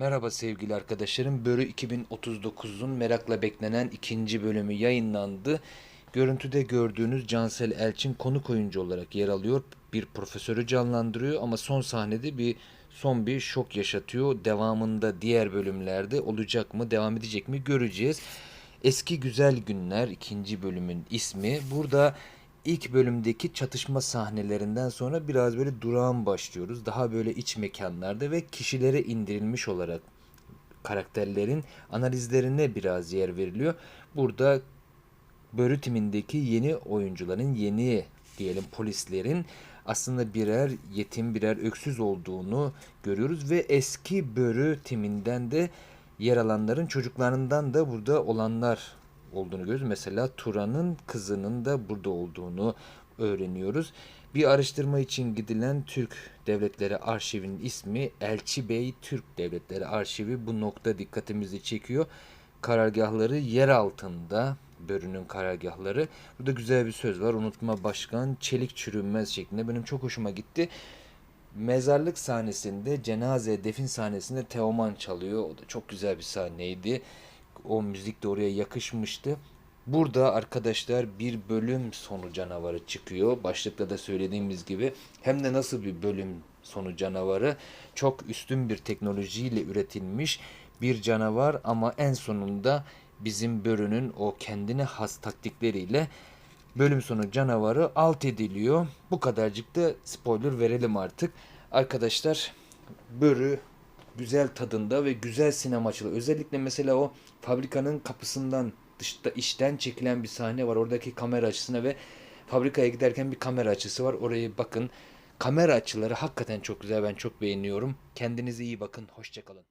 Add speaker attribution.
Speaker 1: Merhaba sevgili arkadaşlarım. Börü 2039'un merakla beklenen ikinci bölümü yayınlandı. Görüntüde gördüğünüz Cansel Elçin konuk oyuncu olarak yer alıyor. Bir profesörü canlandırıyor ama son sahnede bir son bir şok yaşatıyor. Devamında diğer bölümlerde olacak mı, devam edecek mi göreceğiz. Eski Güzel Günler ikinci bölümün ismi. Burada ilk bölümdeki çatışma sahnelerinden sonra biraz böyle durağan başlıyoruz. Daha böyle iç mekanlarda ve kişilere indirilmiş olarak karakterlerin analizlerine biraz yer veriliyor. Burada Börü timindeki yeni oyuncuların, yeni diyelim polislerin aslında birer yetim, birer öksüz olduğunu görüyoruz ve eski Börü timinden de yer alanların çocuklarından da burada olanlar olduğunu görüyoruz. Mesela Turan'ın kızının da burada olduğunu öğreniyoruz. Bir araştırma için gidilen Türk Devletleri Arşivi'nin ismi Elçi Bey Türk Devletleri Arşivi. Bu nokta dikkatimizi çekiyor. Karargahları yer altında. Börü'nün karargahları. Burada güzel bir söz var. Unutma başkan çelik çürünmez şeklinde. Benim çok hoşuma gitti. Mezarlık sahnesinde, cenaze, defin sahnesinde Teoman çalıyor. O da çok güzel bir sahneydi. O müzik de oraya yakışmıştı. Burada arkadaşlar bir bölüm sonu canavarı çıkıyor. Başlıkta da söylediğimiz gibi hem de nasıl bir bölüm sonu canavarı çok üstün bir teknolojiyle üretilmiş bir canavar ama en sonunda bizim börünün o kendine has taktikleriyle bölüm sonu canavarı alt ediliyor. Bu kadarcık da spoiler verelim artık. Arkadaşlar börü güzel tadında ve güzel sinemacılığı. Özellikle mesela o fabrikanın kapısından dışta işten çekilen bir sahne var. Oradaki kamera açısına ve fabrikaya giderken bir kamera açısı var. Orayı bakın. Kamera açıları hakikaten çok güzel. Ben çok beğeniyorum. Kendinize iyi bakın. Hoşçakalın.